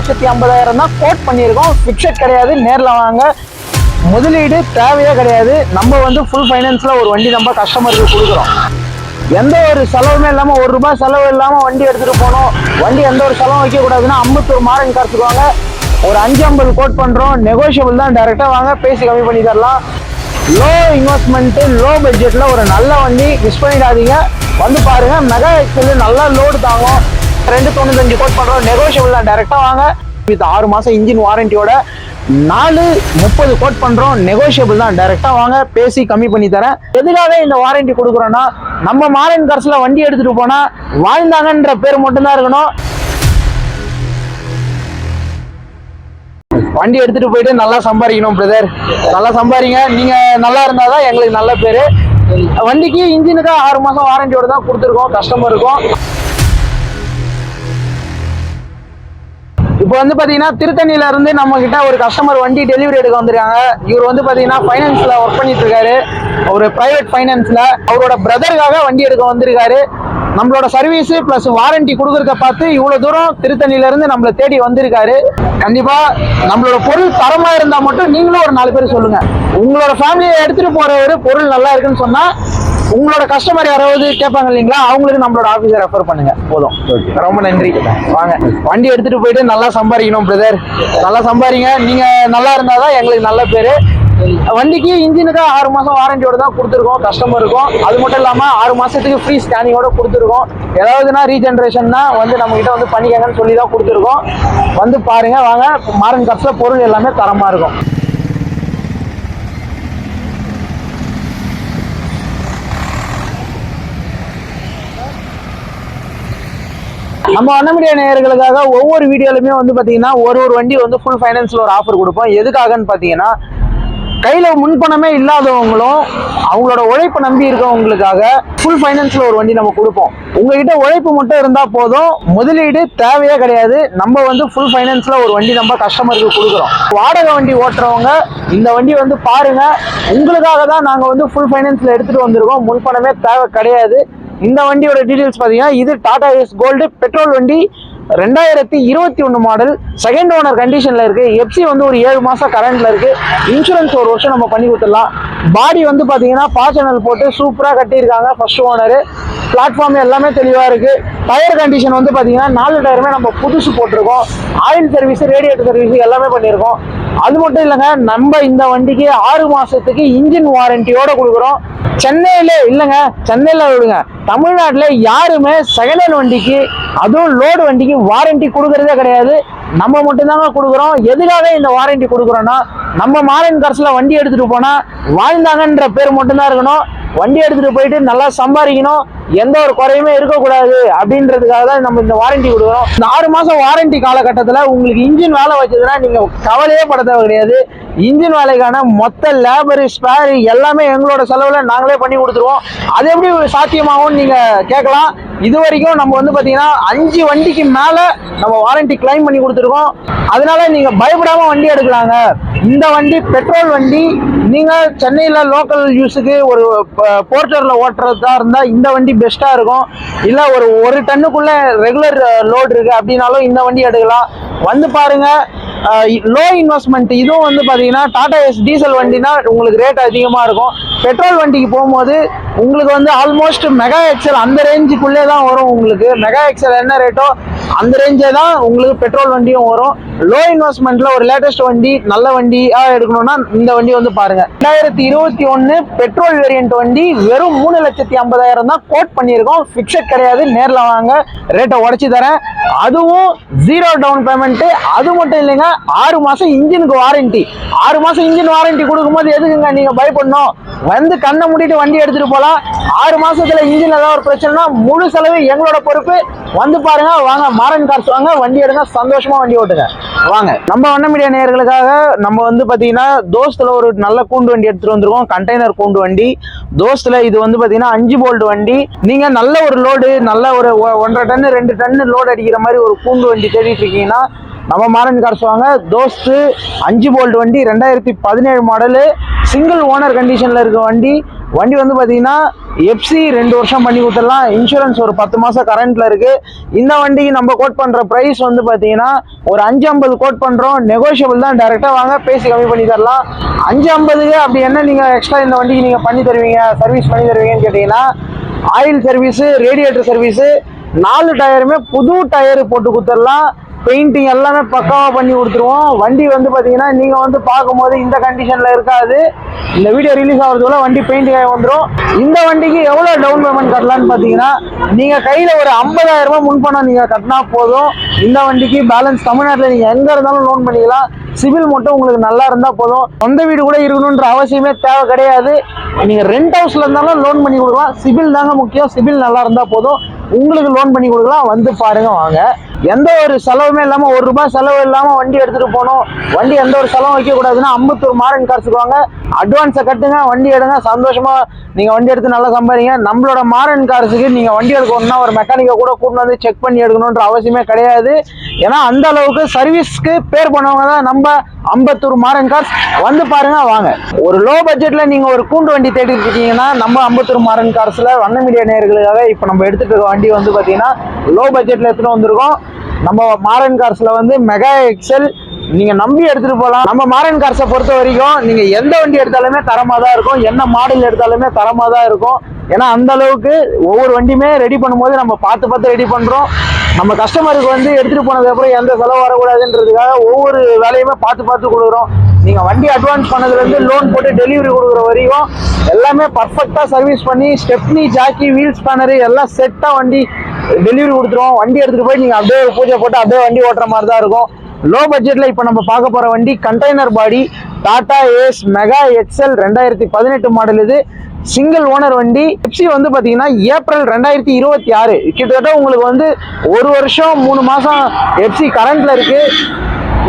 லட்சத்தி ஐம்பதாயிரம் தான் கோட் பண்ணியிருக்கோம். ஃபிக்ஸட் கிடையாது நேரில் வாங்க. முதலீடு தேவையே கிடையாது. நம்ம வந்து ஃபுல் ஃபைனான்ஸில் ஒரு வண்டி நம்ம கஸ்டமருக்கு கொடுக்குறோம். எந்த ஒரு செலவுமே இல்லாமல் ஒரு ரூபாய் செலவு இல்லாமல் வண்டி எடுத்துகிட்டு போகணும். வண்டி எந்த ஒரு செலவும் வைக்கக்கூடாதுன்னா ஐம்பத்தொரு மாரன் கரைச்சிக்குவாங்க ஒரு அஞ்சு ஐம்பது கோட் பண்ணுறோம் நெகோஷியபிள் தான் டேரெக்டாக வாங்க. பேசி கம்மி பண்ணி தரலாம். லோ இன்வெஸ்ட்மெண்ட்டு லோ பட்ஜெட்டில் ஒரு நல்ல வண்டி மிஸ் பண்ணிடாதீங்க. வந்து பாருங்கள் மெகா எக்ஸல் நல்லா லோடு தாங்கும். ரெண்டு தொண்ணூத்தஞ்சு கோட் பண்ணுறோம் நெகோஷியபிள் தான். டேரெக்டாக வாங்க. வித் ஆறு மாதம் இன்ஜின் வாரண்டியோட நாலு முப்பது கோட் பண்ணுறோம் நெகோஷியபிள் தான். டைரெக்டாக வாங்க. பேசி கம்மி பண்ணி தரேன். எதுக்காக இந்த வாரண்டி கொடுக்குறோன்னா நம்ம மாரன் கார்ஸில் வண்டி எடுத்துகிட்டு போனால் வாழ்ந்தாங்கன்ற பேர் மட்டும்தான் இருக்கணும். வண்டி எடுத்துட்டு போயிட்டு நல்லா சம்பாதிக்கணும் பிரதர் நல்லா சம்பாதிங்க. நீங்க நல்லா இருந்தாதான் எங்களுக்கு நல்ல பேரு. வண்டிக்கு இன்ஜினுக்கு ஆறு மாசம் வாரண்டியோட தான் கொடுத்துருக்கோம். கஸ்டமருக்கும் இப்போ வந்து பார்த்தீங்கன்னா திருத்தணியில இருந்து நம்ம கிட்ட ஒரு கஸ்டமர் வண்டி டெலிவரி எடுக்க வந்திருக்காங்க. இவர் வந்து பார்த்தீங்கன்னா ஃபைனான்ஸ்ல ஒர்க் பண்ணிட்டு இருக்காரு. ஒரு பிரைவேட் ஃபைனான்ஸ்ல அவரோட பிரதருக்காக வண்டி எடுக்க வந்திருக்காரு. நம்மளோட சர்வீஸ் பிளஸ் வாரண்டி கொடுக்குறத பார்த்து இவ்வளோ தூரம் திருத்தணியில இருந்து நம்மளை தேடி வந்திருக்காரு. கண்டிப்பாக நம்மளோட பொருள் தரமாக இருந்தால் மட்டும் நீங்களும் ஒரு நாலு பேர் சொல்லுங்கள் உங்களோட ஃபேமிலியை எடுத்துகிட்டு போகிறவர் பொருள் நல்லா இருக்குன்னு சொன்னால் உங்களோட கஸ்டமர் யாராவது கேட்பாங்க இல்லைங்களா அவங்களுக்கு நம்மளோட ஆஃபீஸை ரெஃபர் பண்ணுங்க. போதும். ரொம்ப நன்றி. வாங்க. வண்டி எடுத்துட்டு போயிட்டு நல்லா சம்பாதிக்கணும் பிரதர் நல்லா சம்பாதிங்க. நீங்க நல்லா இருந்தாதான் எங்களுக்கு நல்ல பேரு. வண்டிக்கு இன்ஜினுக்கு ஆறு மாசம் வாரண்டியோட தான் கொடுத்துருக்கோம். கஸ்டமருக்கும் அது மட்டும் இல்லாம ஆறு மாசத்துக்கு ஃப்ரீ ஸ்கேனிங்கோட கொடுத்துருக்கோம். ஏதாவதுனா ரீஜென்ரேஷன்னா வந்து நம்ம கிட்ட வந்து பண்ணிக்கங்கன்னு சொல்லி தான் கொடுத்துருக்கோம். வந்து பாருங்க வாங்க. மாரன் கப்ஸ்ல பொருள் எல்லாமே தரமா இருக்கும். நம்ம வண்ணமுடிய நேயர்களுக்காக ஒவ்வொரு வீடியோலுமே வந்து பார்த்தீங்கன்னா ஒரு ஒரு வண்டி வந்து ஃபுல் ஃபைனான்ஸில் ஒரு ஆஃபர் கொடுப்போம். எதுக்காகன்னு பார்த்தீங்கன்னா கையில் முன்பணமே இல்லாதவங்களும் அவங்களோட உழைப்பை நம்பி இருக்கவங்களுக்காக ஃபுல் ஃபைனான்ஸில் ஒரு வண்டி நம்ம கொடுப்போம். உங்ககிட்ட உழைப்பு மட்டும் இருந்தால் போதும் முதலீடு தேவையே கிடையாது. நம்ம வந்து ஃபுல் ஃபைனான்ஸில் ஒரு வண்டி நம்ம கஸ்டமருக்கு கொடுக்குறோம். வாடகை வண்டி ஓட்டுறவங்க இந்த வண்டி வந்து பாருங்க உங்களுக்காக தான் நாங்கள் வந்து ஃபுல் ஃபைனான்ஸில் எடுத்துகிட்டு வந்திருக்கோம். முன்பணமே தேவை கிடையாது. இந்த வண்டியோட டீடைல்ஸ் பார்த்தீங்கன்னா இது டாடா எஸ் கோல்டு பெட்ரோல் வண்டி ரெண்டாயிரத்தி இருபத்தி ஒன்று மாடல் செகண்ட் ஓனர் கண்டிஷனில் இருக்குது எஃப்சி வந்து ஒரு ஏழு மாதம் கரண்டில் இருக்குது இன்சூரன்ஸ் ஒரு வருஷம் நம்ம பண்ணி கொடுத்துடலாம். பாடி வந்து பார்த்தீங்கன்னா பாச்சனல் போட்டு சூப்பராக கட்டியிருக்காங்க ஃபர்ஸ்ட் ஓனரு பிளாட்ஃபார்ம் எல்லாமே தெளிவாக இருக்குது டயர் கண்டிஷன் வந்து பார்த்தீங்கன்னா நாலு டயருமே நம்ம புதுசு போட்டிருக்கோம். ஆயில் சர்வீஸ் ரேடியேட்டர் சர்வீஸ் எல்லாமே பண்ணியிருக்கோம். அது மட்டும் இல்லைங்க நம்ம இந்த வண்டிக்கு ஆறு மாசத்துக்கு இன்ஜின் வாரண்டியோட கொடுக்குறோம். சென்னையில இல்லைங்க சென்னையில விடுங்க. தமிழ்நாட்டில் யாருமே செகண்ட் ஹேண்ட் வண்டிக்கு அதுவும் லோடு வண்டிக்கு வாரண்டி கொடுக்கறதே கிடையாது. நம்ம மட்டும்தாங்க கொடுக்குறோம். எதுக்காக இந்த வாரண்டி கொடுக்குறோன்னா நம்ம மாரன் கார்ஸ்ல வண்டி எடுத்துகிட்டு போனால் வாழ்ந்தாங்கன்ற பேர் மட்டும்தான் இருக்கணும். வண்டி எடுத்துட்டு போயிட்டு நல்லா சம்பாதிக்கணும். எந்த ஒரு குறையுமே இருக்கக்கூடாது. அப்படின்றதுக்காக தான் நம்ம இந்த வாரண்டி கொடுக்குறோம். இந்த ஆறு மாதம் வாரண்டி காலகட்டத்தில் உங்களுக்கு இன்ஜின் வேலை வச்சதுன்னா நீங்கள் கவலையே பட தேவை கிடையாது. இன்ஜின் வேலைக்கான மொத்த லேபரு ஸ்பேரு எல்லாமே எங்களோட செலவில் நாங்களே பண்ணி கொடுத்துருவோம். அது எப்படி சாத்தியமாகவும் நீங்கள் கேட்கலாம். இது வரைக்கும் நம்ம வந்து பார்த்தீங்கன்னா அஞ்சு வண்டிக்கு மேலே நம்ம வாரண்டி கிளைம் பண்ணி கொடுத்துருக்கோம். அதனால நீங்கள் பயப்படாமல் வண்டி எடுக்கலாங்க. இந்த வண்டி பெட்ரோல் வண்டி நீங்கள் சென்னையில் லோக்கல் யூஸுக்கு ஒரு போர்ட்டரில் ஓட்டுறதா இருந்தால் இந்த வண்டி பெஸ்ட்டாக இருக்கும். இல்லை ஒரு ஒரு டன்னுக்குள்ளே ரெகுலர் லோடு இருக்குது அப்படின்னாலும் இந்த வண்டி எடுக்கலாம். வந்து பாருங்கள் லோ இன்வெஸ்ட்மெண்ட் இதுவும் வந்து பாத்தீங்கன்னா டாடா எஸ் டீசல் வண்டினா உங்களுக்கு ரேட் அதிகமா இருக்கும். பெட்ரோல் வண்டிக்கு போகும்போது உங்களுக்கு வந்து ஆல்மோஸ்ட் மெகா எக்ஸல் அந்த ரேஞ்சுக்குள்ளே தான் வரும் உங்களுக்கு. மெகா எக்ஸல் என்ன ரேட்டோ அந்த ரேஞ்சே தான் உங்களுக்கு பெட்ரோல் வண்டியும் வரும். லோ இன்வெஸ்ட்மெண்ட்ல ஒரு லேட்டஸ்ட் வண்டி நல்ல வண்டியா எடுக்கணும்னா இந்த வண்டி வந்து பாருங்க. ரெண்டாயிரத்தி இருபத்தி ஒன்னு பெட்ரோல் வேரியன்ட் வண்டி வெறும் மூணு லட்சத்தி ஐம்பதாயிரம் தான் கோட் பண்ணியிருக்கோம். ஃபிக்ஸட் கிடையாது நேரில் வாங்க. ரேட்டை உடச்சி தரேன். அதுவும் ஜீரோ டவுன் பேமெண்ட் அது மட்டும் இல்லைங்க ஆறு மாசம் இன்ஜினுக்கு வாரண்டி ஆறு மாசம் இன்ஜின் வாரண்டி கொடுக்கும்போது எதுக்குங்க நீங்க பயப்படணும்? வந்து கண்ணை மூடிட்டு வண்டி எடுத்துட்டு போலாம். ஆறு மாசத்துல இன்ஜின் ஏதாவது ஒரு பிரச்சனைனா முழு செலவு எங்களோட பொறுப்பு. வந்து பாருங்க வாங்க மாரன் கார்ஸ் வாங்க வண்டி எடுங்க சந்தோஷமா வண்டி ஓட்டுங்க. வாங்க. நம்ம வண்ண மீடியா நேயர்களுக்காக நம்ம வந்து பாத்தீங்கன்னா தோஸ்துல ஒரு நல்ல கூண்டு வண்டி எடுத்துட்டு வந்திருக்கோம். கண்டெய்னர் கூண்டு வண்டி. தோஸ்துல இது வந்து பாத்தீங்கன்னா அஞ்சு போல்டு வண்டி. நீங்க நல்ல ஒரு லோடு நல்ல ஒரு ஒன்றரை டன்னு ரெண்டு டன்னு லோடு அடிக்கிற மாதிரி ஒரு கூண்டு வண்டி தேடிட்டு இருக்கீங்கன்னா நம்ம மாரன் கார்ஸ் வாங்க தோஸ்து அஞ்சு போல்டு வண்டி ரெண்டாயிரத்தி பதினேழு மாடலு சிங்கிள் ஓனர் கண்டிஷன்ல இருக்க வண்டி. வண்டி வந்து பார்த்தீங்கன்னா எஃப்சி ரெண்டு வருஷம் பண்ணி கொடுத்துடலாம். இன்சூரன்ஸ் ஒரு பத்து மாதம் கரண்ட்டில் இருக்குது இந்த வண்டிக்கு நம்ம கோட் பண்ணுற ப்ரைஸ் வந்து பார்த்தீங்கன்னா ஒரு அஞ்சு ஐம்பது கோட் பண்ணுறோம் நெகோஷியபிள் தான் டேரெக்டாக வாங்க பேசி கம்மி பண்ணி தரலாம். அஞ்சு ஐம்பதுக்கு அப்படி என்ன நீங்கள் எக்ஸ்ட்ரா இந்த வண்டிக்கு நீங்கள் பண்ணி தருவீங்க? சர்வீஸ் பண்ணி தருவீங்கன்னு கேட்டிங்கன்னா ஆயில் சர்வீஸு ரேடியேட்டர் சர்வீஸு நாலு டயருமே புது டயரு போட்டு கொடுத்துடலாம். பெயிண்டிங் எல்லாமே பக்காவாக பண்ணி கொடுத்துருவோம். வண்டி வந்து பார்த்தீங்கன்னா நீங்கள் வந்து பார்க்கும்போது இந்த கண்டிஷனில் இருக்காது. இந்த வீடியோ ரிலீஸ் ஆகிறதுக்குள்ள வண்டி பெயிண்டிங் ஆகி வந்துடும் இந்த வண்டிக்கு எவ்வளோ டவுன் பேமெண்ட் கட்டலான்னு பார்த்தீங்கன்னா நீங்கள் கையில் ஒரு ஐம்பதாயிரரூபா முன்பணம் நீங்கள் கட்டினா போதும். இந்த வண்டிக்கு பேலன்ஸ் தமிழ்நாட்டில் நீங்கள் எங்கே இருந்தாலும் லோன் பண்ணிக்கலாம். சிவில் மட்டும் உங்களுக்கு நல்லா இருந்தால் போதும். சொந்த வீடு கூட இருக்கணுன்ற அவசியமே தேவை கிடையாது. நீங்கள் ரெண்ட் ஹவுஸில் இருந்தாலும் லோன் பண்ணி கொடுக்கலாம். சிவில் தாங்க முக்கியம். சிபில் நல்லா இருந்தால் போதும். உங்களுக்கு லோன் பண்ணி கொடுக்கலாம். வந்து பாருங்க வாங்க. எந்த ஒரு செலவுமே இல்லாமல் ஒரு ரூபாய் செலவு இல்லாமல் வண்டி எடுத்துகிட்டு போகணும். வண்டி எந்த ஒரு செலவும் வைக்கக்கூடாதுன்னா அம்பத்தூர் மாறன் காசுக்குவாங்க அட்வான்ஸை கட்டுங்க வண்டி எடுங்க சந்தோஷமாக நீங்கள் வண்டி எடுத்து நல்லா சம்பாதிங்க. நம்மளோட மாறன் கார்ஸுக்கு நீங்கள் வண்டி எடுக்கணும்னா ஒரு மெக்கானிக்கை கூட கூட்டு வந்து செக் பண்ணி எடுக்கணுன்ற அவசியமே கிடையாது. ஏன்னா அந்த அளவுக்கு சர்வீஸ்க்கு பேர் பண்ணவங்க தான் நம்ம அம்பத்தூர் மாறன் கார்ஸ் வந்து பாருங்க வாங்க. ஒரு லோ பட்ஜெட்ல நீங்க ஒரு கூண்டு வண்டி தேடிட்டு இருக்கீங்கன்னா நம்ம அம்பத்தூர் மாறன் கார்ஸ்ல வண்ண மீடியா நேர்களுக்காக இப்போ நம்ம எடுத்துட்டு இருக்க வண்டி வந்து பாத்தீங்கன்னா லோ பட்ஜெட்ல எடுத்துட்டு வந்திருக்கோம். நம்ம மாறன் கார்ஸில் வந்து மெகா எக்ஸல் நீங்கள் நம்பி எடுத்துகிட்டு போகலாம் நம்ம மாறன் கார்ஸை பொறுத்த வரைக்கும் நீங்கள் எந்த வண்டி எடுத்தாலுமே தரமாக தான் இருக்கும். என்ன மாடல் எடுத்தாலுமே தரமாக தான் இருக்கும். ஏன்னா அந்த அளவுக்கு ஒவ்வொரு வண்டியுமே ரெடி பண்ணும்போது நம்ம பார்த்து பார்த்து ரெடி பண்ணுறோம் நம்ம கஸ்டமருக்கு வந்து எடுத்துகிட்டு போனதுக்கப்புறம் எந்த செலவு வரக்கூடாதுன்றதுக்காக ஒவ்வொரு வேலையுமே பார்த்து பார்த்து கொடுக்குறோம். நீங்கள் வண்டி அட்வான்ஸ் பண்ணதுலேருந்து லோன் போட்டு டெலிவரி கொடுக்குற வரையும் எல்லாமே பர்ஃபெக்டாக சர்வீஸ் பண்ணி ஸ்டெப்னி ஜாக்கி வீல் ஸ்பேனரு எல்லாம் செட்டாக வண்டி டெலிவரி கொடுத்துருவோம். வண்டி எடுத்துகிட்டு போய் நீங்கள் அப்படியே ஒரு பூஜை போட்டு அப்படியே வண்டி ஓட்டுற மாதிரி தான் இருக்கும். லோ பட்ஜெட்டில் இப்போ நம்ம பார்க்க போகிற வண்டி container body Tata Ace Mega XL ரெண்டாயிரத்தி பதினெட்டு மாடல் இது. சிங்கிள் ஓனர் வண்டி. எப்சி வந்து பார்த்தீங்கன்னா ஏப்ரல் ரெண்டாயிரத்தி இருபத்தி ஆறு. கிட்டத்தட்ட உங்களுக்கு வந்து ஒரு வருஷம் மூணு மாதம் எப்சி கரண்ட்டில் இருக்குது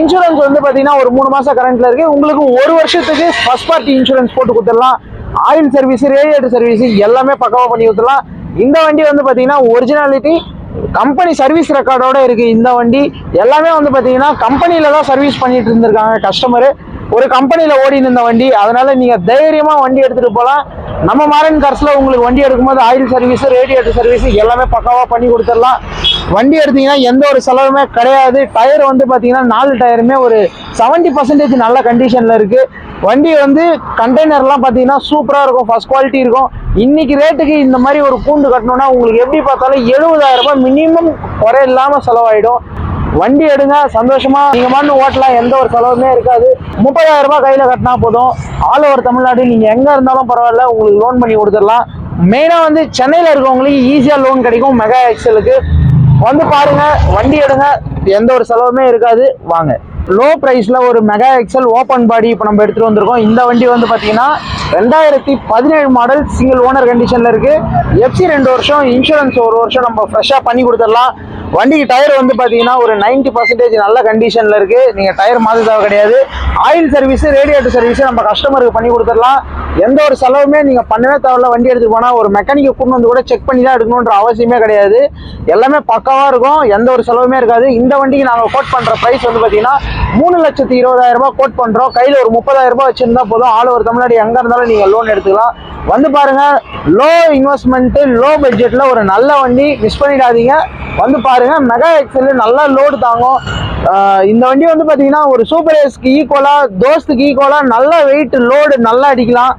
இன்சூரன்ஸ் வந்து பார்த்தீங்கன்னா ஒரு மூணு மாதம் கரண்ட்டில் இருக்குது உங்களுக்கு ஒரு வருஷத்துக்கு ஃபஸ்ட் பார்ட்டி இன்சூரன்ஸ் போட்டு கொடுத்துடலாம். ஆயில் சர்வீஸ் ரேடியேட்டர் சர்வீஸ் எல்லாமே பக்கவாக பண்ணி கொடுத்துடலாம். இந்த வண்டி வந்து பார்த்தீங்கன்னா ஒரிஜினாலிட்டி கம்பெனி சர்வீஸ் ரெக்கார்டோட இருக்கு இந்த வண்டி. எல்லாமே வந்து பார்த்தீங்கன்னா கம்பெனியில தான் சர்வீஸ் பண்ணிட்டு இருந்திருக்காங்க கஸ்டமரு ஒரு கம்பெனியில் ஓடி இருந்த வண்டி. அதனால நீங்க தைரியமா வண்டி எடுத்துட்டு போகலாம் நம்ம மாரன் கார்ஸ்ல உங்களுக்கு வண்டி எடுக்கும்போது ஆயில் சர்வீஸ் ரேடியேட்டர் சர்வீஸ் எல்லாமே பக்காவா பண்ணி கொடுத்துடலாம். வண்டி எடுத்தீங்கன்னா எந்த ஒரு செலவுமே கிடையாது. டயர் வந்து பார்த்தீங்கன்னா நாலு டயருமே ஒரு 70% பர்சன்டேஜ் நல்ல கண்டிஷனில் இருக்குது வண்டி வந்து கண்டெய்னர்லாம் பார்த்தீங்கன்னா சூப்பராக இருக்கும். ஃபர்ஸ்ட் குவாலிட்டி இருக்கும். இன்னைக்கு ரேட்டுக்கு இந்த மாதிரி ஒரு கூண்டு கட்டணும்னா உங்களுக்கு எப்படி பார்த்தாலும் 70000 ரூபாய் மினிமம் குறை இல்லாமல் செலவாயிடும். வண்டி எடுங்க சந்தோஷமா. நீங்க மண்ணு ஓட்டலாம் எந்த ஒரு செலவுமே இருக்காது. முப்பதாயிரம் ரூபாய் கையில கட்டினா போதும். ஆல் ஓவர் தமிழ்நாடு நீங்க எங்க இருந்தாலும் பரவாயில்ல உங்களுக்கு லோன் பண்ணி கொடுத்துடலாம். மெயினா வந்து சென்னையில இருக்கவங்களுக்கு ஈஸியா லோன் கிடைக்கும் மெகா எக்ஸலுக்கு வந்து பாருங்க வண்டி எடுங்க எந்த ஒரு செலவுமே இருக்காது. வாங்க. லோ ப்ரைஸில் ஒரு மெகா எக்ஸல் ஓப்பன் பாடி இப்போ நம்ம எடுத்துகிட்டு வந்திருக்கோம். இந்த வண்டி வந்து பார்த்தீங்கன்னா ரெண்டாயிரத்தி பதினேழு மாடல் சிங்கிள் ஓனர் கண்டிஷனில் இருக்குது எஃப்சி ரெண்டு வருஷம் இன்சூரன்ஸ் ஒரு வருஷம் நம்ம ஃப்ரெஷ்ஷாக பண்ணி கொடுத்துடலாம். வண்டிக்கு டயர் வந்து பார்த்தீங்கன்னா ஒரு 90% பர்சன்டேஜ் நல்ல கண்டிஷனில் இருக்குது நீங்கள் டயர் மாத்த தேவை கிடையாது. ஆயில் சர்வீஸு ரேடியேட்டர் சர்வீஸு நம்ம கஸ்டமருக்கு பண்ணி கொடுத்துடலாம். எந்த ஒரு செலவுமே நீங்கள் பண்ணவே தேவையில்ல. வண்டி எடுத்துகிட்டு போனால் ஒரு மெக்கானிக்கை கொண்டு வந்து கூட செக் பண்ணி தான் எடுக்கணுன்ற அவசியமே கிடையாது. எல்லாமே பக்காவாக இருக்கும். எந்த ஒரு செலவுமே இருக்காது. இந்த வண்டிக்கு நாங்கள் கோட் பண்ணுற ப்ரைஸ் வந்து பார்த்தீங்கன்னா மூணு லட்சத்தி இருபதாயிரரூபா கோட் பண்ணுறோம் கையில் ஒரு முப்பதாயிரரூபா வச்சுருந்தா போதும். ஆல் ஓவர் தமிழ்நாடு எங்கே இருந்தாலும் நீங்கள் லோன் எடுத்துக்கலாம். வந்து பாருங்கள் லோ இன்வெஸ்ட்மெண்ட்டு லோ பட்ஜெட்டில் ஒரு நல்ல வண்டி மிஸ் பண்ணிடாதீங்க. வந்து பாருங்க மெகா எக்ஸல் நல்லா லோடு தாங்கும். இந்த வண்டி வந்து பார்த்தீங்கன்னா ஒரு சூப்பர் ஏஸ்க்கு ஈக்குவலா தோஸ்துக்கு ஈக்குவலா நல்ல வெயிட் லோடு நல்லா அடிக்கலாம்.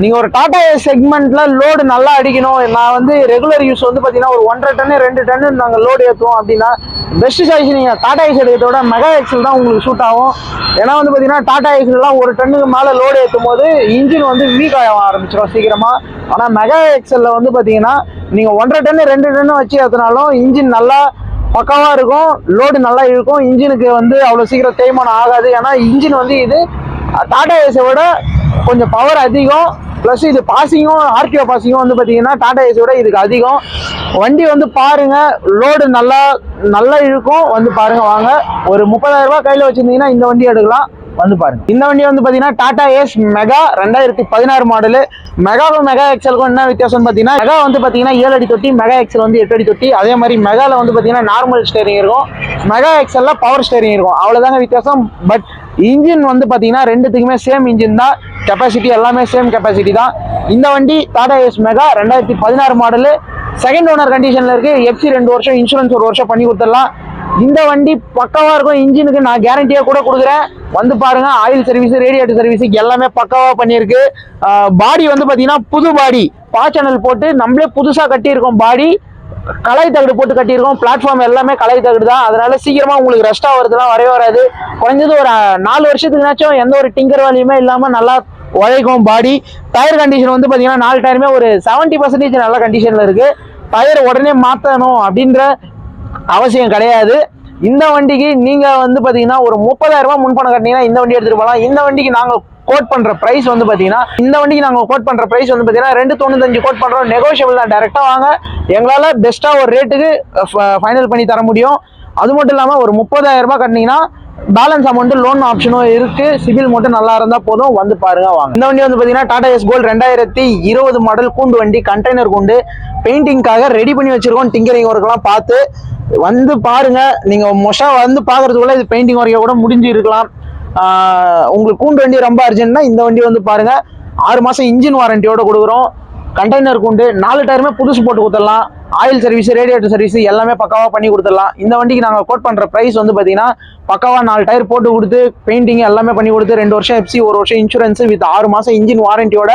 நீங்க ஒரு டாடா செக்மெண்ட்ல லோடு நல்லா அடிக்கணும். நான் வந்து ரெகுலர் யூஸ் வந்து பாத்தீங்கன்னா ஒரு ஒன்றரை டன்னு ரெண்டு டன்னு நாங்கள் லோடு ஏற்றுவோம் அப்படின்னா பெஸ்ட் சாய்ஸ் நீங்க டாடா ஏஸ் எடுக்கிறத விட மெகா எக்ஸல் தான் உங்களுக்கு சூட் ஆகும். ஏன்னா வந்து பாத்தீங்கன்னா டாடா எக்ஸல்லாம் ஒரு டன்னுக்கு மேல லோடு ஏற்றும் போது இன்ஜின் வந்து வீக் ஆக ஆரம்பிச்சிடும் சீக்கிரமா. ஆனா மெகா எக்ஸல்ல வந்து பாத்தீங்கன்னா நீங்க ஒன்றரை டன்னு ரெண்டு டன்னு வச்சு ஏற்றினாலும் இன்ஜின் நல்லா பக்காவாக இருக்கும். லோடு நல்லா இருக்கும். இன்ஜினுக்கு வந்து அவ்வளோ சீக்கிரம் தேய்மானம் ஆகாது. ஏன்னா இன்ஜின் வந்து இது டாடா ஏஸை விட கொஞ்சம் பவர் அதிகம். ப்ளஸ் இது பாசிங்கும் ஆர்டிஓ பாசிங்கும் வந்து பார்த்தீங்கன்னா டாடா ஏஸை விட இதுக்கு அதிகம். வண்டி வந்து பாருங்க லோடு நல்லா நல்லா இழுக்கும். வந்து பாருங்கள் வாங்க. ஒரு முப்பதாயிரரூபா கையில் வச்சிருந்தீங்கன்னா இந்த வண்டி எடுக்கலாம். வந்து பாருங்க. இந்த வண்டி வந்து பாத்தீங்கன்னா டாடா ஏஸ் மெகா ரெண்டாயிரத்தி பதினாறு மாடலு மெகாவும் மெகா எக்ஸலுக்கும் என்ன வித்தியாசம்னு பாத்தீங்கன்னா மெகா வந்து பாத்தீங்கன்னா ஏழு அடி தொட்டி மெகா எக்ஸல் வந்து எட்டு அடி தொட்டி. அதே மாதிரி மெகால வந்து பாத்தீங்கன்னா நார்மல் ஸ்டேரிங் இருக்கும். மெகா எக்ஸல்ல பவர் ஸ்டேரிங் இருக்கும். அவ்வளவுதாங்க வித்தியாசம். பட் இன்ஜின் வந்து பார்த்தீங்கன்னா ரெண்டுத்துக்குமே சேம் இன்ஜின் தான். கெப்பாசிட்டி எல்லாமே சேம் கெப்பாசிட்டி தான். இந்த வண்டி டாடா ஏஸ் மெகா ரெண்டாயிரத்தி பதினாறு மாடலு செகண்ட் ஓனர் கண்டிஷனில் இருக்குது எஃப்சி ரெண்டு வருஷம் இன்சூரன்ஸ் ஒரு வருஷம் பண்ணி கொடுத்துடலாம். இந்த வண்டி பக்காவாக இருக்கும். இன்ஜினுக்கு நான் கேரண்டியாக கூட கொடுக்குறேன். வந்து பாருங்க ஆயில் சர்வீஸ் ரேடியேட்டர் சர்வீஸ் எல்லாமே பக்காவாக பண்ணியிருக்கு. பாடி வந்து பார்த்தீங்கன்னா புது பாடி பா சேனல் போட்டு நம்மளே புதுசாக கட்டியிருக்கோம் பாடி கலை தகடு போட்டு கட்டியிருக்கோம். பிளாட்ஃபார்ம் எல்லாமே கலை தகடு தான். அதனால சீக்கிரமாக உங்களுக்கு ரெஸ்ட் ஆகிறதுலாம் வரவே வராது. குறைஞ்சது ஒரு நாலு வருஷத்துக்குனாச்சும் எந்த ஒரு டிங்கர் வேலையுமே இல்லாமல் நல்லா உழைக்கும் பாடி டயர் கண்டிஷன் வந்து பார்த்தீங்கன்னா நாலு டயருமே ஒரு செவன்ட்டி பர்சன்டேஜ் நல்ல கண்டிஷனில் இருக்குது டயர் உடனே மாற்றணும் அப்படின்ற அவசியம் கிடையாது. இந்த வண்டிக்கு நீங்கள் வந்து பார்த்தீங்கன்னா ஒரு முப்பதாயிரம் ரூபாய் முன்பணம் கட்டினீங்கன்னா இந்த வண்டி எடுத்துகிட்டு போகலாம் இந்த வண்டிக்கு நாங்கள் கோட் பண்ணுற ப்ரைஸ் வந்து பார்த்தீங்கன்னா இந்த வண்டிக்கு நாங்கள் கோட் பண்ணுற ப்ரைஸ் வந்து பார்த்தீங்கன்னா ரெண்டு தொண்ணூத்தஞ்சு கோட் பண்ணுறோம் நெகோஷியபிள் தான். டேரெக்டாக வாங்க. எங்களால் பெஸ்ட்டாக ஒரு ரேட்டுக்கு ஃபைனல் பண்ணி தர முடியும். அது மட்டும் இல்லாமல் ஒரு முப்பதாயிரம் கட்டினீங்கன்னா பேலன்ஸ் அமௌண்ட் லோன் ஆப்ஷனும் இருக்கு. சிபில் மட்டும் நல்லா இருந்தா போதும். வந்து பாருங்க வாங்க. இந்த வண்டி வந்து பாத்தீங்கன்னா டாடா எஸ் கோல்ட் ரெண்டாயிரத்தி இருபது மாடல் கூண்டு வண்டி கண்டெய்னர் கூண்டு. பெயிண்டிங்காக ரெடி பண்ணி வச்சிருக்கோம். டிங்கரிங் ஒர்க்லாம் பார்த்து. வந்து பாருங்க நீங்க மொஷா வந்து பாக்குறதுக்குள்ள இது பெயிண்டிங் ஒர்க்கை கூட முடிஞ்சு இருக்கலாம். உங்களுக்கு கூண்டு வண்டி ரொம்ப அர்ஜென்ட்னா இந்த வண்டி வந்து பாருங்க ஆறு மாசம் இன்ஜின் வாரண்டியோட கொடுக்குறோம். கண்டெய்னர் கூண்டு நாலு டயருமே புதுசு போட்டு கொடுத்துடலாம். ஆயில் சர்வீஸ் ரேடியேட்டர் சர்வீஸ் எல்லாமே பக்காவாக பண்ணி கொடுத்துடலாம். இந்த வண்டிக்கு நாங்கள் கோட் பண்ணுற ப்ரைஸ் வந்து பார்த்தீங்கன்னா பக்காவாக நாலு டயர் போட்டு கொடுத்து பெயிண்டிங் எல்லாமே பண்ணி கொடுத்து ரெண்டு வருஷம் எஃப்சி ஒரு வருஷம் இன்சூரன்ஸ் வித் ஆறு மாதம் இன்ஜின் வாரண்டியோட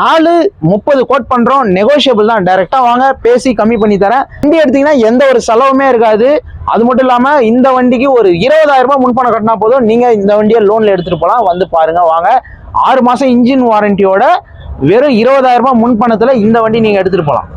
நாலு முப்பது கோட் பண்ணுறோம் நெகோஷியபிள் தான். டேரெக்டாக வாங்க பேசி கம்மி பண்ணி தரேன். வண்டி எடுத்தீங்கன்னா எந்த ஒரு செலவுமே இருக்காது. அது மட்டும் இல்லாமல் இந்த வண்டிக்கு ஒரு இருபதாயிரம் ரூபாய் முன்பணம் கட்டினா போதும். நீங்கள் இந்த வண்டியை லோனில் எடுத்துகிட்டு போகலாம் வந்து பாருங்கள் வாங்க. ஆறு மாதம் இன்ஜின் வாரண்டியோட வெறும் இருபதாயிரம் ரூபாய் முன்பணத்துல இந்த வண்டி நீங்க எடுத்துட்டு போலாம்.